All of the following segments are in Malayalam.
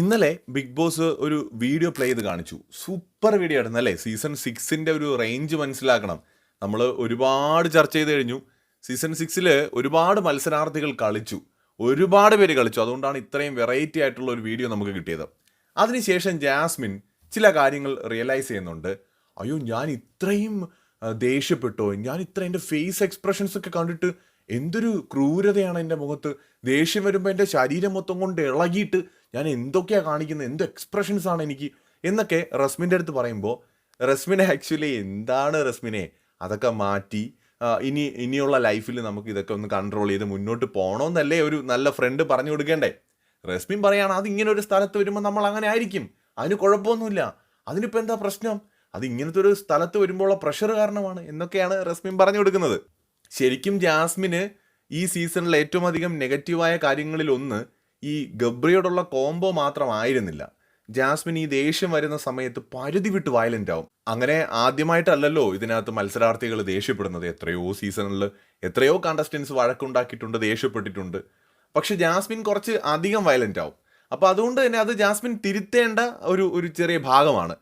ഇന്നലെ ബിഗ് ബോസ് ഒരു വീഡിയോ പ്ലേ ചെയ്ത് കാണിച്ചു. സൂപ്പർ വീഡിയോ ആയിരുന്നു അല്ലേ? സീസൺ സിക്സിന്റെ ഒരു റേഞ്ച് മനസ്സിലാക്കണം. നമ്മൾ ഒരുപാട് ചർച്ച ചെയ്ത് കഴിഞ്ഞു. സീസൺ സിക്സിൽ ഒരുപാട് മത്സരാർത്ഥികൾ കളിച്ചു. ഒരുപാട് പേര് കളിച്ചു. അതുകൊണ്ടാണ് ഇത്രയും വെറൈറ്റി ആയിട്ടുള്ള ഒരു വീഡിയോ നമുക്ക് കിട്ടിയത്. അതിനുശേഷം ജാസ്മിൻ ചില കാര്യങ്ങൾ റിയലൈസ് ചെയ്യുന്നുണ്ട്. അയ്യോ ഞാൻ ഇത്രയും ദേഷ്യപ്പെട്ടോ? ഞാൻ ഇത്ര എന്റെ ഫേസ് എക്സ്പ്രഷൻസ് ഒക്കെ കണ്ടിട്ട് എന്തൊരു ക്രൂരതയാണ് എന്റെ മുഖത്ത്. ദേഷ്യം വരുമ്പോൾ എന്റെ ശരീരം മൊത്തം കൊണ്ട് ഇളകിയിട്ട് ഞാൻ എന്തൊക്കെയാണ് കാണിക്കുന്നത്? എന്ത് എക്സ്പ്രഷൻസ് ആണ് എനിക്ക്? എന്നൊക്കെ റസ്മിന്റെ അടുത്ത് പറയുമ്പോൾ റസ്മിനെ ആക്ച്വലി എന്താണ് റസ്മിനെ? അതൊക്കെ മാറ്റി ഇനി ഇനിയുള്ള ലൈഫിൽ നമുക്ക് ഇതൊക്കെ ഒന്ന് കൺട്രോൾ ചെയ്ത് മുന്നോട്ട് പോകണമെന്നല്ലേ ഒരു നല്ല ഫ്രണ്ട് പറഞ്ഞു കൊടുക്കേണ്ടേ. റസ്മിൻ പറയാണ് അത് ഇങ്ങനെ ഒരു സ്ഥലത്ത് വരുമ്പോൾ നമ്മൾ അങ്ങനെ ആയിരിക്കും. അതിന് കുഴപ്പമൊന്നുമില്ല. അതിനിപ്പോൾ എന്താ പ്രശ്നം? അത് ഇങ്ങനത്തെ ഒരു സ്ഥലത്ത് വരുമ്പോഴുള്ള പ്രഷർ കാരണമാണ് എന്നൊക്കെയാണ് റസ്മിൻ പറഞ്ഞു കൊടുക്കുന്നത്. ശരിക്കും ജാസ്മിന് ഈ സീസണിൽ ഏറ്റവും അധികം നെഗറ്റീവായ കാര്യങ്ങളിൽ ഒന്ന് ഈ ഗബ്രിയോടുള്ള കോംബോ മാത്രമായിരുന്നില്ല. ജാസ്മിൻ ഈ ദേഷ്യം വരുന്ന സമയത്ത് പരിധി വിട്ട് വയലന്റ് ആവും. അങ്ങനെ ആദ്യമായിട്ടല്ലല്ലോ ഇതിനകത്ത് മത്സരാർത്ഥികൾ ദേഷ്യപ്പെടുന്നത്. എത്രയോ സീസണിൽ എത്രയോ കണ്ടസ്റ്റൻസ് വഴക്കുണ്ടാക്കിയിട്ടുണ്ട് ദേഷ്യപ്പെട്ടിട്ടുണ്ട്. പക്ഷെ ജാസ്മിൻ കുറച്ച് അധികം വയലന്റ് ആവും. അപ്പോൾ അതുകൊണ്ട് തന്നെ അത് ജാസ്മിൻ തിരുത്തേണ്ട ഒരു ഒരു ചെറിയ ഭാഗമാണ്.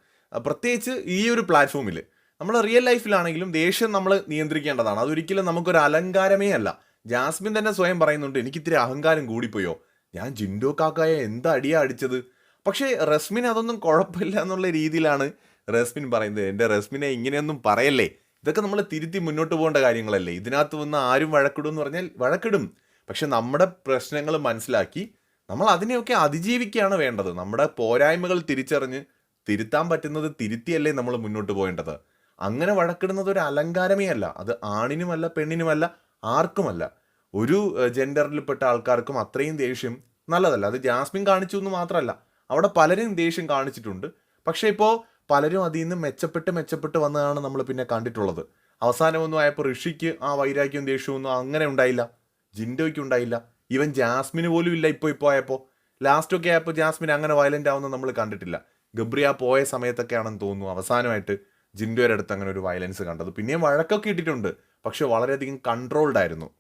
പ്രത്യേകിച്ച് ഈ ഒരു പ്ലാറ്റ്ഫോമിൽ നമ്മൾ റിയൽ ലൈഫിലാണെങ്കിലും ദേഷ്യം നമ്മൾ നിയന്ത്രിക്കേണ്ടതാണ്. അതൊരിക്കലും നമുക്കൊരു അലങ്കാരമേ അല്ല. ജാസ്മിൻ തന്നെ സ്വയം പറയുന്നുണ്ട് എനിക്ക് ഇത്തിരി അഹങ്കാരം കൂടിപ്പോയോ? ഞാൻ ജിൻഡോ കാക്കായ എന്താ അടിയാ അടിച്ചത്? പക്ഷേ റസ്മിൻ അതൊന്നും കുഴപ്പമില്ല എന്നുള്ള രീതിയിലാണ് റസ്മിൻ പറയുന്നത്. എന്റെ റസ്മിനെ ഇങ്ങനെയൊന്നും പറയല്ലേ? ഇതൊക്കെ നമ്മൾ തിരുത്തി മുന്നോട്ട് പോകേണ്ട കാര്യങ്ങളല്ലേ? ഇതിനകത്ത് വന്ന് ആരും വഴക്കിടും എന്ന് പറഞ്ഞാൽ വഴക്കിടും. പക്ഷെ നമ്മുടെ പ്രശ്നങ്ങൾ മനസ്സിലാക്കി നമ്മൾ അതിനെയൊക്കെ അതിജീവിക്കുകയാണ് വേണ്ടത്. നമ്മുടെ പോരായ്മകൾ തിരിച്ചറിഞ്ഞ് തിരുത്താൻ പറ്റുന്നത് തിരുത്തിയല്ലേ നമ്മൾ മുന്നോട്ട് പോകേണ്ടത്? അങ്ങനെ വഴക്കിടുന്നത് ഒരു അലങ്കാരമേ അല്ല. അത് ആണിനുമല്ല പെണ്ണിനുമല്ല ആർക്കുമല്ല. ഒരു ജെൻഡറിൽപ്പെട്ട ആൾക്കാർക്കും അത്രയും ദേഷ്യം നല്ലതല്ല. അത് ജാസ്മിൻ കാണിച്ചു എന്ന് മാത്രമല്ല അവിടെ പലരും ദേഷ്യം കാണിച്ചിട്ടുണ്ട്. പക്ഷേ ഇപ്പോൾ പലരും അതിൽ നിന്ന് മെച്ചപ്പെട്ട് മെച്ചപ്പെട്ട് വന്നതാണ് നമ്മൾ പിന്നെ കണ്ടിട്ടുള്ളത്. അവസാനമൊന്നും ആയപ്പോൾ ഋഷിക്ക് ആ വൈരാഗ്യവും ദേഷ്യമൊന്നും അങ്ങനെ ഉണ്ടായില്ല. ജിൻഡോയ്ക്ക് ഉണ്ടായില്ല. ഈവൻ ജാസ്മിന് പോലും ഇല്ല ഇപ്പോൾ ഇപ്പോൾ ആയപ്പോൾ. ലാസ്റ്റൊക്കെ ആയപ്പോൾ ജാസ്മിൻ അങ്ങനെ വയലന്റ് ആവുന്നത് നമ്മൾ കണ്ടിട്ടില്ല. ഗബ്രിയ പോയ സമയത്തൊക്കെയാണെന്ന് തോന്നുന്നു അവസാനമായിട്ട്. ജിൻഡോയുടെ അടുത്ത് അങ്ങനെ ഒരു വയലൻസ് കണ്ടത്. പിന്നെയും വഴക്കൊക്കെ ഇട്ടിട്ടുണ്ട്. പക്ഷെ വളരെയധികം കൺട്രോൾഡ് ആയിരുന്നു.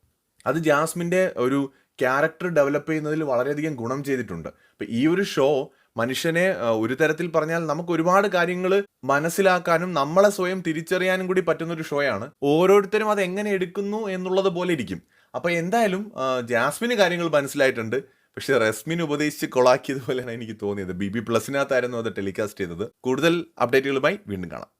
അത് ജാസ്മിന്റെ ഒരു ക്യാരക്ടർ ഡെവലപ്പ് ചെയ്യുന്നതിൽ വളരെയധികം ഗുണം ചെയ്തിട്ടുണ്ട്. അപ്പം ഈ ഒരു ഷോ മനുഷ്യനെ ഒരു തരത്തിൽ പറഞ്ഞാൽ നമുക്ക് ഒരുപാട് കാര്യങ്ങൾ മനസ്സിലാക്കാനും നമ്മളെ സ്വയം തിരിച്ചറിയാനും കൂടി പറ്റുന്ന ഒരു ഷോയാണ് ഓരോരുത്തരും അത് എങ്ങനെ എടുക്കുന്നു എന്നുള്ളത് പോലെ ഇരിക്കും. അപ്പോൾ എന്തായാലും ജാസ്മിന് കാര്യങ്ങൾ മനസ്സിലായിട്ടുണ്ട്. പക്ഷെ റെസ്മിൻ ഉപദേശിച്ച് കൊളാക്കിയതുപോലെയാണ് എനിക്ക് തോന്നിയത്. ബി ബി പ്ലസിനകത്തായിരുന്നു അത് ടെലികാസ്റ്റ് ചെയ്തത്. കൂടുതൽ അപ്ഡേറ്റുകളുമായി വീണ്ടും കാണാം.